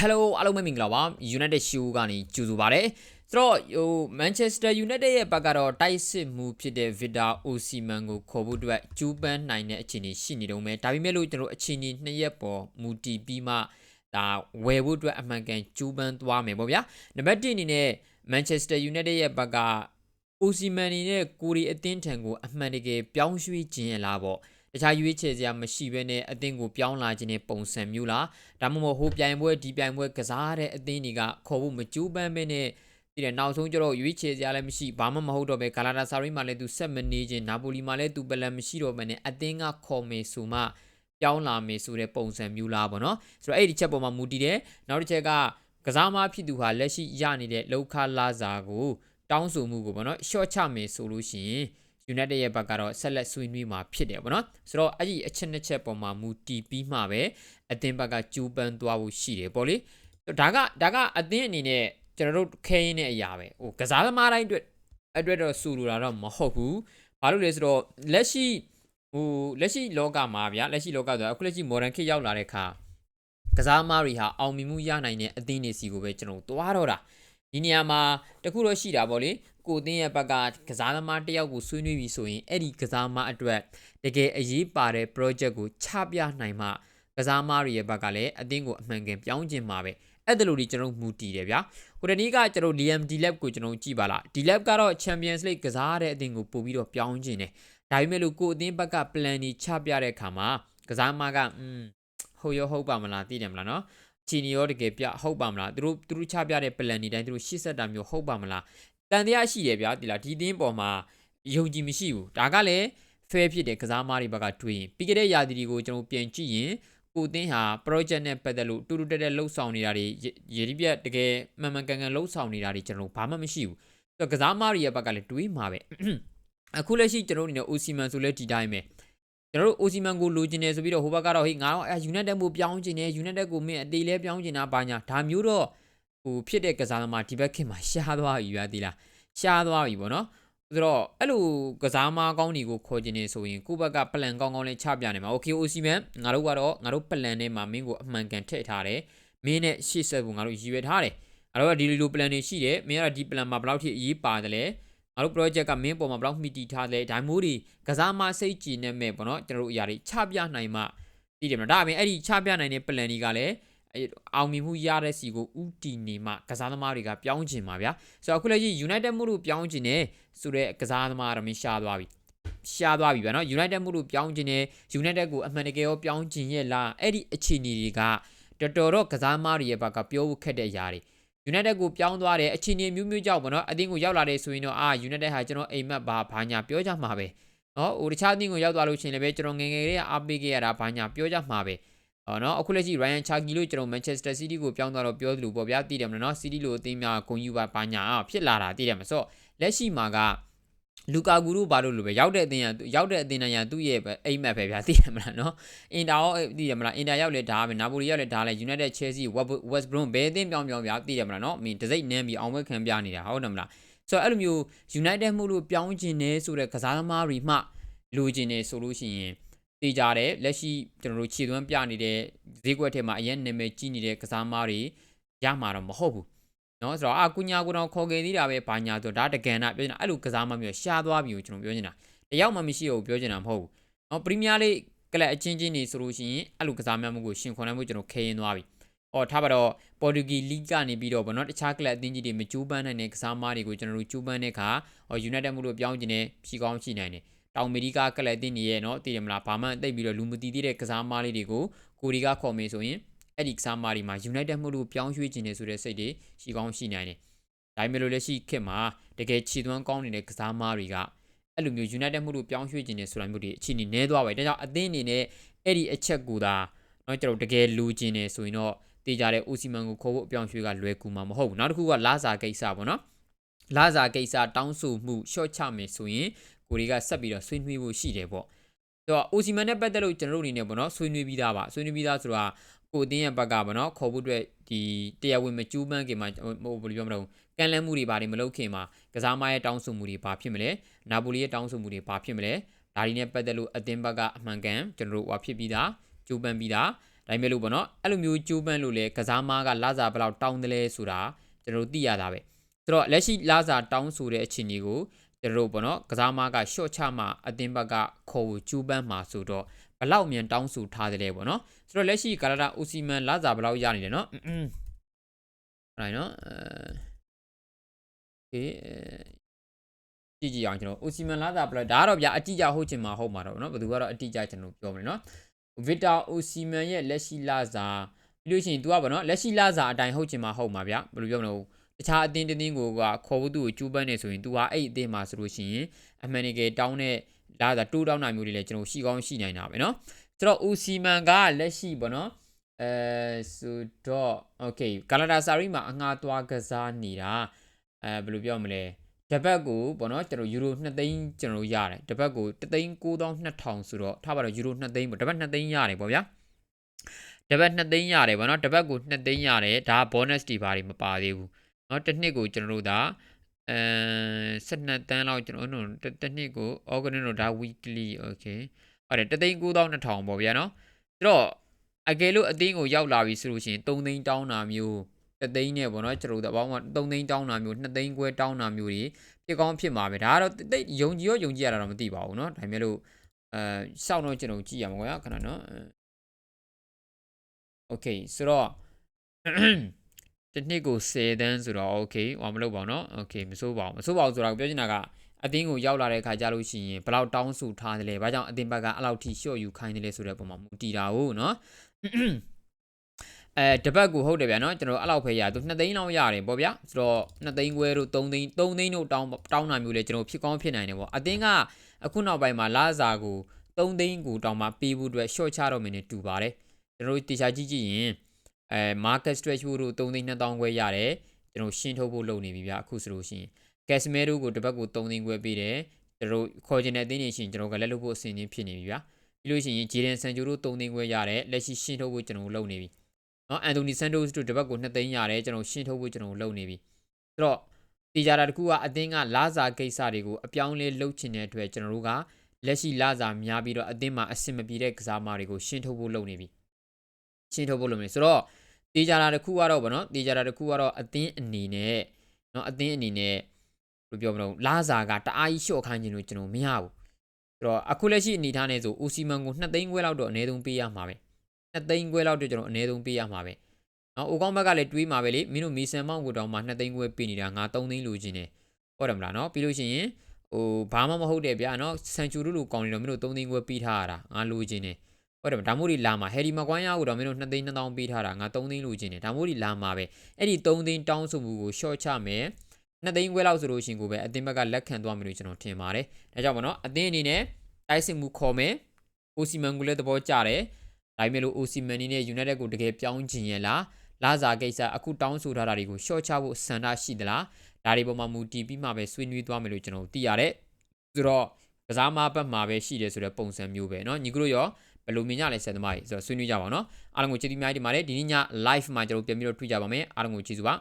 Hello အားလုံးပဲမင်္ဂလာပါ United Show ကနေကြိုဆိုပါရစေဆိုတော့ဟို Manchester United ရဲ့ဘက်ကတော့တိုက်စစ်မှုဖြစ်တဲ့ Victor Osimhen ကိုခေါ်ဖို့အတွက်ကျူးပန်းနိုင်တဲ့အခြေအနေရှိနေတုံးပဲဒါပေမဲ့လို့ကျွန်တော်အခြေအနေနှစ်ရက်ပေါ်မူတည်ပြီးမှဒါဝယ်ဖို့အတွက်အမှန်ကန်ကျူးပန်းသွားမယ်ပေါ့ဗျာနံပါတ်1အနေနဲ့ Manchester United ရဲ့ဘက်က Osimhen အနေနဲ့ကိုရီအသင်းထံကိုအမှန်တကယ်ပြောင်းရွှေ့ခြင်းရလားပေါ့ တခြားရွေးချယ်စရာမရှိဘဲနဲ့အသင်းကိုပြောင်းလာခြင်းနဲ့ပုံစံမျိုးလားဒါမှမဟုတ်ဟိုပြိုင်ပွဲဒီပြိုင်ပွဲကစားတဲ့အသင်းတွေကခေါ်ဖို့မကြိုးပမ်းဘဲနဲ့ဒီတဲ့နောက်ဆုံးကျတော့ရွေးချယ်စရာလည်းမရှိဘာမှမဟုတ်တော့ပဲဂလာတာဆာရီမှာလည်းသူဆက်မနေခြင်းနာပိုလီမှာလည်းသူပလန်မရှိတော့ဘဲနဲ့အသင်းကခေါ်မယ်ဆိုမှပြောင်းလာမယ်ဆိုတဲ့ပုံစံမျိုးလားပေါ့နော်ဆိုတော့အဲ့ဒီချက်ပေါ်မှာမူတည်တယ်နောက်တစ်ချက်ကကစားမဖြစ်သူဟာလက်ရှိရနေတဲ့လောက်ခလာစာကိုတောင်းဆိုမှုကိုပေါ့နော် short ချမယ်ဆိုလို့ရှိရင် United ရဲ့ဘက်ကတော့ဆက်လက်ဆွေးနွေးမှာဖြစ်တယ်ပေါ့နော်ဆိုတော့အဲ့ဒီအချက်နှစ်ချက်ပေါ်မှာမူတည်ပြီးမှပဲအသင်းဘက်ကကျူးပန်းသွားဖို့ရှိတယ်ပေါ့လေဒါကဒါကအသင်းအနေနဲ့ကျွန်တော်တို့ခဲရင်းတဲ့အရာပဲဟိုကစားသမားတိုင်းအတွက်အတွက်တော့စူလိုတာတော့မဟုတ်ဘူးဘာလို့လဲဆိုတော့လက်ရှိဟိုလက်ရှိလောကမှာဗျာလက်ရှိလောကဆိုတာအခုလက်ရှိ modern ခေတ်ရောက်လာတဲ့အခါကစားသမားတွေဟာအောင်မြင်မှုရနိုင်တဲ့အသင်းတွေစီကိုပဲကျွန်တော်သွားတော့တာ ဒီနေရာမှာတခုတော့ရှိတာပေါ့လေကိုတင်းရဲ့ဘက်ကကစားသမားတယောက်ကိုဆွေးနွေးပြီးဆိုရင်အဲ့ဒီကစားသမားအတွက်တကယ်အရေးပါတဲ့ project ကိုချပြနိုင်မှကစားသမားတွေရဲ့ဘက်ကလည်းအသင်းကိုအမှန်ကန်ပြောင်းကျင်မှာပဲအဲ့ဒါလိုဒီကျွန်တော်မူတည်တယ်ဗျာဟိုတနေ့ကကျွန်တော် Liam Delap ကိုကျွန်တော်ကြည့်ပါလား Delap ကတော့ Champions League ကစားတဲ့အသင်းကိုပို့ပြီးတော့ပြောင်းကျင်တယ်ဒါပေမဲ့လို့ကိုအသင်းဘက်က plan ကြီးချပြတဲ့အခါမှာကစားသမားကอืมဟုတ်ရောဟုတ်ပါမလားသိတယ်မလားနော် ချီနီရောတကယ်ပြဟုတ်ပါမလားသူတို့သူတို့ချပြတဲ့ plan တွေတိုင်းသူတို့ရှစ်ဆက်တာမျိုးဟုတ်ပါမလားတန်တရားရှိတယ်ဗျာဒီလားဒီသင်းပေါ်မှာယုံကြည်မရှိဘူးဒါကလည်း fair ဖြစ်တဲ့ကစားသမားတွေဘက်ကတွေးရင်ပြီးခဲ့တဲ့ရာသီတွေကိုကျွန်တော်ပြန်ကြည့်ရင်ကိုသင်းဟာ project နဲ့ပတ်သက်လို့တူတူတက်တက်လှုပ်ဆောင်နေတာတွေရည်ရည်ပြတကယ်မှန်မှန်ကန်ကန်လှုပ်ဆောင်နေတာတွေကျွန်တော်ဘာမှမရှိဘူးဆိုတော့ကစားသမားတွေရဲ့ဘက်ကလည်းတွေးမှာပဲအခုလက်ရှိကျွန်တော်အနေနဲ့ Osimhen ဆိုလဲဒီတိုင်းပဲ ကျွန်တော်တို့ Osimhen ကိုလိုချင်တယ်ဆိုပြီးတော့ဟိုဘက်ကတော့ဟေးငါတော့အဲ United ကိုပြောင်းချင်တယ် United ကိုမင်းအတေးလဲပြောင်းချင်တာဘာညာဒါမျိုးတော့ဟိုဖြစ်တဲ့ကစားသမားဒီဘက်ခင်မှာရှားသွားပြီဗျာဒီလားရှားသွားပြီပေါ့နော်ဆိုတော့အဲ့လိုကစားမကောင်းတွေကိုခေါ်ခြင်းနေဆိုရင်ကိုယ့်ဘက်ကပလန်ကောင်းကောင်းလေးချပြနေမှာ Okay Osimhen ငါတို့ကတော့ငါတို့ပလန်ထဲမှာမင်းကိုအမှန်ကန်ထည့်ထားတယ်မင်းနဲ့ရှေ့ဆက်ဖို့ငါတို့ရည်ရွယ်ထားတယ်အဲ့တော့ဒီလိုပလန်တွေရှိတယ်မင်းကတော့ဒီပလန်မှာဘယ်လောက်ထိအရေးပါတယ်လဲ ငါတို့ project ကမင်းပေါ်မှာဘယ်လောက်မှီတည်ထားလဲဒါမျိုးတွေကစားမစိတ်ကြည်နေမဲ့ပေါ့နော်ကျွန်တော်တို့အရာတွေချပြနိုင်မှသိတယ်မလားဒါအပြင်အဲ့ဒီချပြနိုင်တဲ့ plan တွေကလည်းအောင်မြင်မှုရတဲ့စီကိုဥတီနေမှကစားသမားတွေကပြောင်းကျင်ပါဗျာဆိုတော့အခုလက်ရှိ United မှုလို့ပြောင်းကျင်နေဆိုတဲ့ကစားသမားတော့မရှားသွားပြီရှားသွားပြီဗျာနော် United မှုလို့ပြောင်းကျင်နေ United ကိုအမှန်တကယ်ရောပြောင်းကျင်ရဲ့လားအဲ့ဒီအခြေအနေတွေကတော်တော်တော့ကစားသမားတွေရဲ့ဘက်ကပြောဖို့ခက်တဲ့အရာတွေ United ကိုပြောင်းသွားတယ်အခြေအနေမျိုးမျိုးကြောင့်ပေါ့နော်အတင်းကိုရောက်လာတယ်ဆိုရင်တော့အာ United ဟာကျွန်တော်အိမ်မက်ဘာဘာညာပြောကြမှာပဲနော်ဟိုတခြားအတင်းကိုရောက်သွားလို့ရှိရင်လည်းပဲကျွန်တော်ငငယ်လေးကအားပေးခဲ့ရတာဘာညာပြောကြမှာပဲအော်နော်အခုလက်ရှိ Ryan Cherky လို့ကျွန်တော် Manchester City ကိုပြောင်းသွားတော့ပြောသလိုပေါ့ဗျာတည်တယ်မလားနော် City လို့အသင်းများဂုဏ်ယူပါဘာညာဖြစ်လာတာတည်တယ်မဆိုတော့လက်ရှိမှာက လူကာဂူတို့ဘာလို့လို့ပဲရောက်တဲ့အသင်းကရောက်တဲ့အသင်းနိုင်ငံသူ့ရဲ့အိမ်မက်ပဲဗျာသိတယ်မလားနော်အင်တာရောသိတယ်မလားအင်တာရောက်လဲဒါပဲနာပိုလီရောက်လဲဒါလဲ United Chelsea West Brom ဘယ်အသင်းပြောင်းပြောင်းဗျာသိတယ်မလားနော်အမင်းတစိမ့်နန်းပြီးအောင်ပွဲခံပြနေတာဟုတ်တယ်မလားဆိုတော့အဲ့လိုမျိုး United မှုလို့ပြောင်းကျင်နေဆိုတဲ့ကစားသမားတွေမှလိုချင်နေဆိုလို့ရှိရင်တေးကြတယ်လက်ရှိကျွန်တော်တို့ခြေသွမ်းပြနေတဲ့ဈေးကွက်ထဲမှာအရင်နာမည်ကြီးနေတဲ့ကစားသမားတွေရမှာတော့မဟုတ်ဘူး နော်ဆိုတော့အာကုညာကိုတော့ခေါ်ခဲ့သေးတာပဲဘာညာဆိုဒါတကန်တာပြောနေတာအဲ့လိုကစားမမျိုးရှားသွားပြီကိုကျွန်တော်ပြောနေတာတယောက်မှမရှိဘူးပြောနေတာမဟုတ်ဘူးနော်ပရီးမီးယားလိကလပ်အချင်းချင်းနေဆိုလို့ရှိရင်အဲ့လိုကစားများမှုကိုရှင်ခွန်နိုင်မှုကျွန်တော်ခဲရင်သွားပြီအော်ထားပါတော့ပေါ်တူဂီလိကနေပြီးတော့ဗောနော်တခြားကလပ်အသင်းကြီးတွေမကျူးပန်းနိုင်တဲ့ကစားမားတွေကိုကျွန်တော်တို့ကျူးပန်းတဲ့အခါအော်ယူနိုက်တက်မှုလို့ပြောင်းကျင်နေဖြီကောင်းရှိနိုင်တယ်တောင်အမေရိကကလပ်အသင်းကြီးရဲ့နော်တည်တယ်မလားဘာမှတိတ်ပြီးတော့လူမတီးသေးတဲ့ကစားမားလေးတွေကိုကိုရီကခေါ်မေးဆိုရင် အဲ့ဒီကစားမားတွေမှာ United မှုလို့ပြောင်းရွှေ့ခြင်းနေဆိုတဲ့စိတ်တွေရှိကောင်းရှိနိုင်တယ်။ဒါပေမဲ့လို့လက်ရှိခေတ်မှာတကယ်ခြေသွမ်းကောင်းနေတဲ့ကစားမားတွေကအဲ့လိုမျိုး United မှုလို့ပြောင်းရွှေ့ခြင်းနေဆိုတာမျိုးတွေအခြေအနေနည်းသွားပဲ။ဒါကြောင့်အသင်းအနေနဲ့အဲ့ဒီအချက်ကိုသာတော့ကျွန်တော်တကယ်လူခြင်းနေဆိုရင်တော့တေးကြတဲ့ Osimhen ကိုခေါ်ဖို့အပြောင်းရွှေ့ကလွယ်ကူမှာမဟုတ်ဘူး။နောက်တစ်ခုကလာစာကိစ္စပေါ့နော်။လာစာကိစ္စတောင်းဆိုမှု short ချမယ်ဆိုရင်ကိုရီကဆက်ပြီးတော့ဆွေးနွေးဖို့ရှိတယ်ပေါ့။ဆိုတော့ Osimhen နဲ့ပတ်သက်လို့ကျွန်တော်တို့အနေနဲ့ပေါ့နော်ဆွေးနွေးပြီးသားပါဆွေးနွေးပြီးသားဆိုတာ ကိုအတင်းရဲ့ဘက်ကပေါ့နော်ခေါ်ဖို့အတွက်ဒီတရားဝင်မကျူးပန်းခင်မှာဟိုဘယ်လိုပြောမလဲကန်လန်းမှုတွေဘာတွေမလုပ်ခင်မှာကစားမရဲ့တောင်းဆိုမှုတွေဘာဖြစ်မလဲနာပိုလီရဲ့တောင်းဆိုမှုတွေဘာဖြစ်မလဲဒါဒီနဲ့ပတ်သက်လို့အတင်းဘက်ကအမှန်ကန်ကျွန်တော်တို့ဟောဖြစ်ပြီးသားကျူးပန်းပြီးသားဒါပေမဲ့လို့ပေါ့နော်အဲ့လိုမျိုးကြိုးပမ်းလို့လေကစားမားကလာစာဘယ်လောက်တောင်းတယ်လဲဆိုတာကျွန်တော်တို့သိရတာပဲဆိုတော့လက်ရှိလာစာတောင်းဆိုတဲ့အခြေအနေကိုကျွန်တော်တို့ပေါ့နော်ကစားမားက short ချမှအသင်းဘက်ကခေါ်ဖို့ကြိုးပမ်းမှာဆိုတော့ ဘယ်လောက်မြန်တောင်းဆိုထားတယ်လဲပေါ့နော်ဆိုတော့လက်ရှိကာလာတာအိုစီမန်လာစာဘယ်လောက်ရနေတယ်နော်အင်းအဲ့နော်အဲကြည့်ကြည့်အောင်ကျွန်တော်အိုစီမန်လာစာဘယ်လောက်ဒါကတော့ဗျာအတိအကျဟုတ်ချင်မှာဟုတ်မှာတော့နော်ဘယ်သူကတော့အတိအကျကျွန်တော်ပြောမယ်နော်ဗီတာအိုစီမန်ရဲ့လက်ရှိလာစာပြီးလို့ရှိရင် तू ကဗောနော်လက်ရှိလာစာအတိုင်းဟုတ်ချင်မှာဟုတ်မှာဗျာဘယ်လိုပြောမလဲတခြားအတင်းတင်းကိုကခေါ်ဖို့သူ့ကိုကျူးပန်းနေဆိုရင် तू ဟာအဲ့အတင်းမှာဆိုလို့ရှိရင်အမှန်တကယ်တောင်းတဲ့ လာစာတိုးတောင်းတာမျိုးတွေလည်းကျွန်တော်ရှိကောင်းရှိနိုင်တာပဲเนาะဆိုတော့ Usiman ကလက်ရှိပေါ့နော်အဲဆိုတော့ okay ကာလာဒါဆာရီမှာအငှားသွားကစားနေတာအဲဘယ်လိုပြောမလဲတပတ်ကိုပေါ့နော်ကျွန်တော်ယူရို2သိန်းကျွန်တော်ရတယ်တပတ်ကို3သိန်း9200ဆိုတော့ထားပါတော့ယူရို2သိန်းပေါ့တပတ်2သိန်းရတယ်ပေါ့ဗျာတပတ်2သိန်းရတယ်ပေါ့နော်တပတ်ကို2သိန်းရတယ်ဒါ bonus တွေဘာတွေမပါသေးဘူးเนาะတစ်နှစ်ကိုကျွန်တော်တို့ဒါ အဲ12တန်းလောက်ကျွန်တော်တို့တစ်နှစ်ကို organ တို့ဒါ weekly okay ဟုတ်တယ်တသိန်း9200ပေါ့ဗျာနော်ဆိုတော့အကယ်လို့အသင်းကိုရောက်လာပြီဆိုလို့ရှိရင်3သိန်းတောင်းတာမျိုးတသိန်းနဲ့ပေါ့နော်ကျွန်တော်တို့အပေါင်းက3သိန်းတောင်းတာမျိုး2သိန်းခွဲတောင်းတာမျိုးတွေဖြစ်ကောင်းဖြစ်မှာပဲဒါကတော့တိတ်ယုံကြည်ရောယုံကြည်ရတာတော့မသိပါဘူးเนาะဒါပေမဲ့လို့အဲစောင့်တော့ကျွန်တော်ကြည့်ရမှာကွာခဏနော်โอเคဆိုတော့ တစ်နှစ်ကို10တန်းဆိုတော့โอเคဟောမလုပ်ပါဘူးเนาะโอเคမစိုးပါဘူးမစိုးပါဘူးဆိုတာပြောချင်တာကအတင်းကိုရောက်လာတဲ့ခါကြလို့ရှိရင်ဘယ်လောက်တောင်းဆိုထားတယ်လဲဘာကြောင့်အတင်းဘက်ကအဲ့လောက်ထိရှော့ယူခိုင်းတယ်လဲဆိုတဲ့ပုံမှာမူတည်တာဟုတ်เนาะအဲတပတ်ကိုဟုတ်တယ်ဗျာเนาะကျွန်တော်အဲ့လောက်ပဲရသူ2သိန်းလောက်ရတယ်ပေါ့ဗျာဆိုတော့2သိန်းခွဲတို့3သိန်း3သိန်းတို့တောင်းတောင်းတာမျိုးလေကျွန်တော်ဖြစ်ကောင်းဖြစ်နိုင်တယ်ပေါ့အတင်းကအခုနောက်ပိုင်းမှာလာစာကို3သိန်းကိုတောင်းမှပေးဖို့အတွက် short ချတော့မင်းနဲ့တူပါတယ်ကျွန်တော်တေချာကြည့်ကြည့်ရင် အဲ market stretch ဖို့တို့3သိန်း2000ခွဲရတယ်ကျွန်တော်ရှင်းထုတ်ဖို့လုပ်နေပြီဗျာအခုဆိုလို့ရှိရင်ကက်စမဲတို့ကိုတစ်ပတ်ကို3သိန်းခွဲပေးတယ်ကျွန်တော်ခေါ်ချင်တဲ့အသင်းတွေရှင်ကျွန်တော်ကလက်လုပ်ဖို့အစီအစဉ်ဖြစ်နေပြီဗျာပြီးလို့ရှိရင်ဂျေဒန်ဆန်ဂျိုတို့3သိန်းခွဲရတယ်လက်ရှိရှင်းထုတ်ဖို့ကျွန်တော်လုပ်နေပြီနော်အန်တိုနီဆန်တိုစ်တို့တစ်ပတ်ကို2သိန်းရတယ်ကျွန်တော်ရှင်းထုတ်ဖို့ကျွန်တော်လုပ်နေပြီဆိုတော့တေချာတာတခုကအသင်းကလာစာကိစ္စတွေကိုအပြောင်းလဲလုပ်ချင်တဲ့အတွက်ကျွန်တော်တို့ကလက်ရှိလာစာများပြီးတော့အသင်းမှာအဆင်မပြေတဲ့ကစားမတွေကိုရှင်းထုတ်ဖို့လုပ်နေပြီ ရှင်းထုတ်ဖို့လုပ်နေဆိုတော့တေချာတာတခုကတော့ဗောနော်တေချာတာတခုကတော့အသင်းအနေနဲ့နော်အသင်းအနေနဲ့ဘယ်လိုပြောမလို့လာစာကတအားကြီးလျှော့ခိုင်းခြင်းလို့ကျွန်တော်မရဘူးဆိုတော့အခုလက်ရှိအနေထားနဲ့ဆိုဦးစီမန်ကို2သိန်းခွဲလောက်တော့အနည်းဆုံးပေးရမှာပဲ2သိန်းခွဲလောက်တော့ကျွန်တော်အနည်းဆုံးပေးရမှာပဲနော်အိုကောင်းဘက်ကလည်းတွေးမှာပဲလေမင်းတို့မီဆန်မောင်ကိုတောင်မှ2သိန်းခွဲပေးနေတာငါ3သိန်းလိုချင်တယ်ဟုတ်တယ်မလားနော်ပြီးလို့ရှိရင်ဟိုဘာမှမဟုတ်တယ်ဗျာနော်ဆန်ချူတို့လိုကောင်းနေတော့မင်းတို့3သိန်းခွဲပေးထားရတာငါလိုချင်တယ် ဟုတ်တယ်ဒါမို့ဒီလာမှာဟယ်ရီမကွိုင်းယာကိုတော့မင်းတို့2သိန်း2000ပေးထားတာငါ3သိန်းလိုချင်တယ်ဒါမို့ဒီလာမှာပဲအဲ့ဒီ3သိန်းတောင်းဆိုမှုကို short ချမယ်နှစ်သိန်းခွဲလောက်ဆိုလို့ရှင်ကိုပဲအသင်းဘက်ကလက်ခံသွားမယ်လို့ကျွန်တော်ထင်ပါတယ်။ဒါကြောင့်မနော်အသင်းအနေနဲ့တိုက်စစ်မှုခေါ်မယ်။အိုစီမန်ကိုလည်းသဘောကျတယ်။ဒါပေမဲ့လို့အိုစီမန်နေနဲ့ United ကိုတကယ်ပြောင်းချင်ရဲ့လား။လာစာကိစ္စအခုတောင်းဆိုထားတာတွေကိုရှော့ချဖို့ဆန္ဒရှိသလား။ဒါတွေပေါ်မှာမူတည်ပြီးမှပဲဆွေးနွေးသွားမယ်လို့ကျွန်တော်သိရတယ်။ဆိုတော့ကစားမဘက်မှာပဲရှိတယ်ဆိုတဲ့ပုံစံမျိုးပဲเนาะညီကတို့ရော ဘယ်လိုမြင်ကြလဲဆယ်သမားကြီးဆိုတော့ဆွေးနွေးကြပါအောင်နော်အားလုံးကိုကျေးဇူးများကြီးတင်ပါတယ်ဒီနေ့ည live မှာကျွန်တော်ပြန်ပြီးတော့တွေ့ကြပါမယ်အားလုံးကိုကျေးဇူးပါ